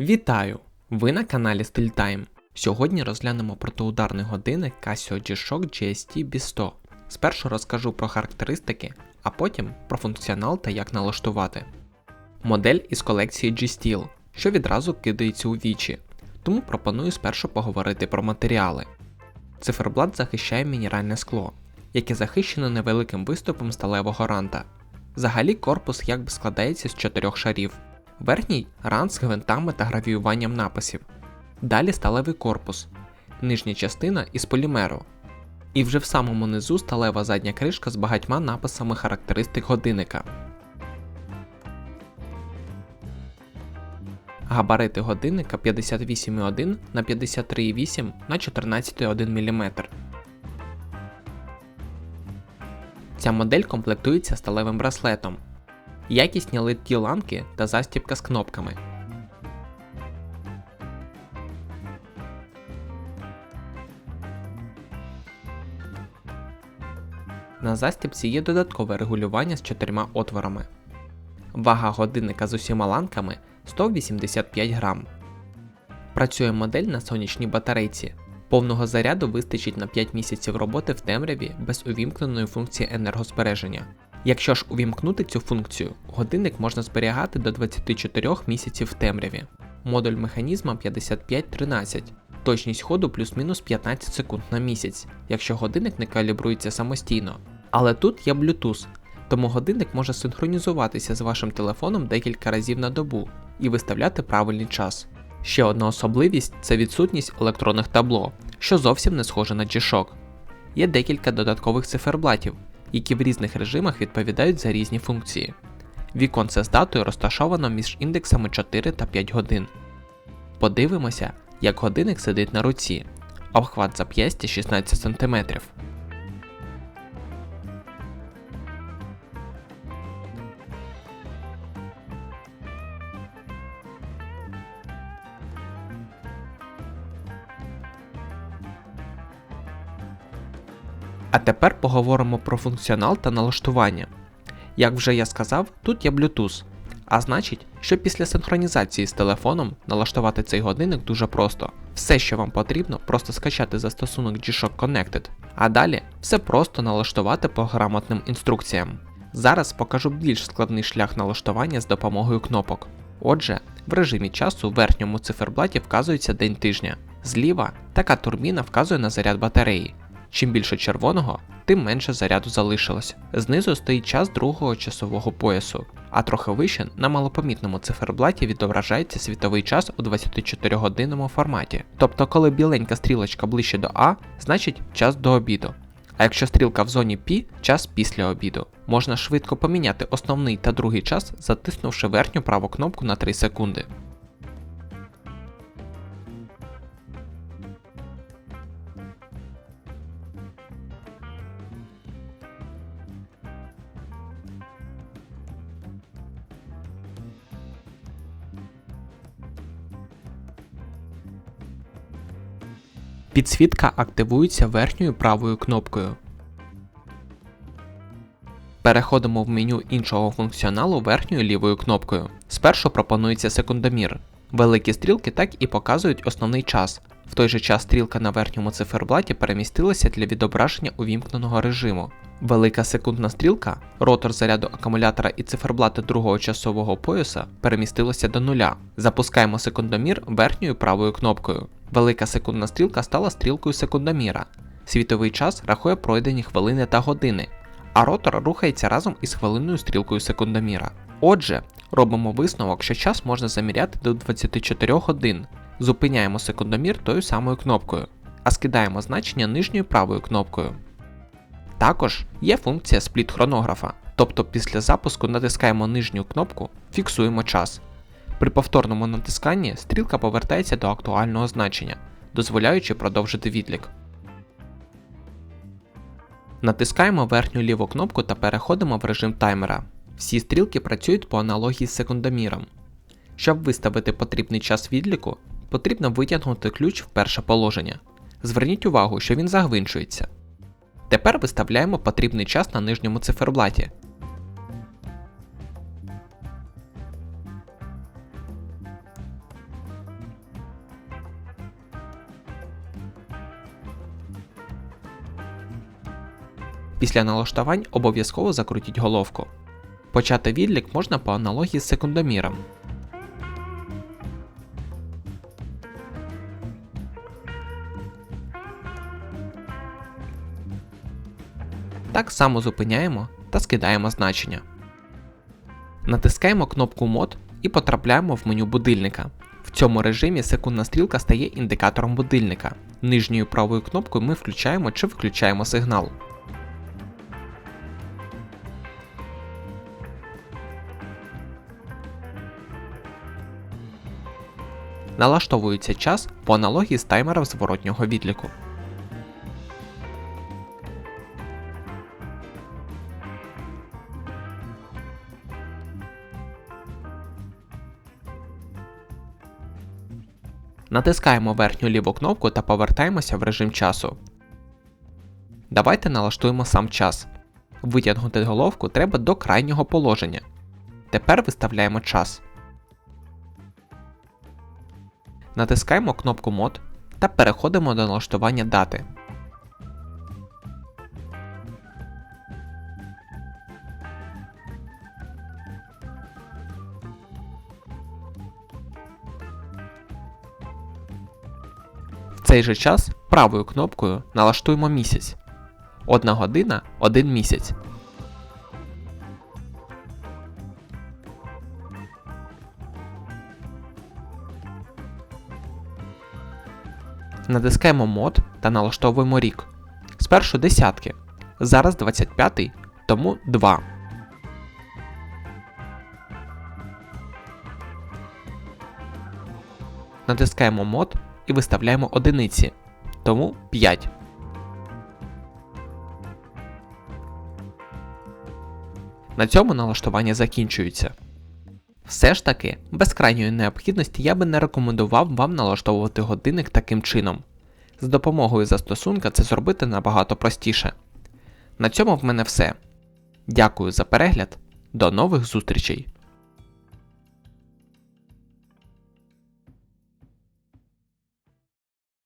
Вітаю! Ви на каналі StillTime. Сьогодні розглянемо протиударний годинник Casio G-Shock GST B100. Спершу розкажу про характеристики, а потім про функціонал та як налаштувати. Модель із колекції G-Steel, що відразу кидається у вічі, тому пропоную спершу поговорити про матеріали. Циферблат захищає мінеральне скло, яке захищено невеликим виступом сталевого ранта. Взагалі корпус якби складається з чотирьох шарів. Верхній рант з гвинтами та гравіюванням написів. Далі сталевий корпус, нижня частина із полімеру. І вже в самому низу сталева задня кришка з багатьма написами характеристик годинника. Габарити годинника 58,1 на 53,8 на 14,1 мм. Ця модель комплектується сталевим браслетом, якісні литкі ланки та застібка з кнопками. На застібці є додаткове регулювання з чотирма отворами. Вага годинника з усіма ланками 185 грам. Працює модель на сонячній батарейці. Повного заряду вистачить на 5 місяців роботи в темряві без увімкненої функції енергозбереження. Якщо ж увімкнути цю функцію, годинник можна зберігати до 24 місяців в темряві. Модуль механізма 5513, точність ходу плюс-мінус 15 секунд на місяць, якщо годинник не калібрується самостійно. Але тут є Bluetooth, тому годинник може синхронізуватися з вашим телефоном декілька разів на добу і виставляти правильний час. Ще одна особливість це відсутність електронних табло, що зовсім не схоже на G-Shock. Є декілька додаткових циферблатів, які в різних режимах відповідають за різні функції. Віконце з датою розташовано між індексами 4 та 5 годин. Подивимося, як годинник сидить на руці. Обхват зап'ястя 16 см. А тепер поговоримо про функціонал та налаштування. Як вже я сказав, тут є Bluetooth. А значить, що після синхронізації з телефоном налаштувати цей годинник дуже просто. Все, що вам потрібно, просто скачати застосунок G-Shock Connected, а далі все просто налаштувати по грамотним інструкціям. Зараз покажу більш складний шлях налаштування з допомогою кнопок. Отже, в режимі часу в верхньому циферблаті вказується день тижня. Зліва така турбіна вказує на заряд батареї. Чим більше червоного, тим менше заряду залишилось. Знизу стоїть час другого часового поясу, а трохи вище на малопомітному циферблаті відображається світовий час у 24-годинному форматі. Тобто, коли біленька стрілочка ближче до А, значить час до обіду. А якщо стрілка в зоні Пі, час після обіду. Можна швидко поміняти основний та другий час, затиснувши верхню праву кнопку на 3 секунди. Підсвітка активується верхньою правою кнопкою. Переходимо в меню іншого функціоналу верхньою лівою кнопкою. Спершу пропонується секундомір. Великі стрілки так і показують основний час. В той же час стрілка на верхньому циферблаті перемістилася для відображення увімкненого режиму. Велика секундна стрілка, ротор заряду акумулятора і циферблати другого часового пояса перемістилося до нуля. Запускаємо секундомір верхньою правою кнопкою. Велика секундна стрілка стала стрілкою секундоміра. Світовий час рахує пройдені хвилини та години, а ротор рухається разом із хвилинною стрілкою секундоміра. Отже, робимо висновок, що час можна заміряти до 24 годин. Зупиняємо секундомір тою самою кнопкою, а скидаємо значення нижньою правою кнопкою. Також є функція спліт хронографа, тобто після запуску натискаємо нижню кнопку, фіксуємо час. При повторному натисканні стрілка повертається до актуального значення, дозволяючи продовжити відлік. Натискаємо верхню ліву кнопку та переходимо в режим таймера. Всі стрілки працюють по аналогії з секундоміром. Щоб виставити потрібний час відліку, потрібно витягнути ключ в перше положення. Зверніть увагу, що він загвинчується. Тепер виставляємо потрібний час на нижньому циферблаті. Після налаштувань обов'язково закрутіть головку. Почати відлік можна по аналогії з секундоміром. Так само зупиняємо та скидаємо значення. Натискаємо кнопку мод і потрапляємо в меню будильника. В цьому режимі секундна стрілка стає індикатором будильника. Нижньою правою кнопкою ми включаємо чи виключаємо сигнал. Налаштовується час по аналогії з таймером зворотнього відліку. Натискаємо верхню ліву кнопку та повертаємося в режим часу. Давайте налаштуємо сам час. Витягнути головку треба до крайнього положення. Тепер виставляємо час. Натискаємо кнопку мод та переходимо до налаштування дати. В цей же час правою кнопкою налаштуємо місяць. Одна година один місяць. Натискаємо мод та налаштовуємо рік. Спершу десятки. Зараз 25, тому 2. Натискаємо мод і виставляємо одиниці, тому 5. На цьому налаштування закінчується. Все ж таки, без крайньої необхідності я би не рекомендував вам налаштовувати годинник таким чином. З допомогою застосунка це зробити набагато простіше. На цьому в мене все. Дякую за перегляд. До нових зустрічей!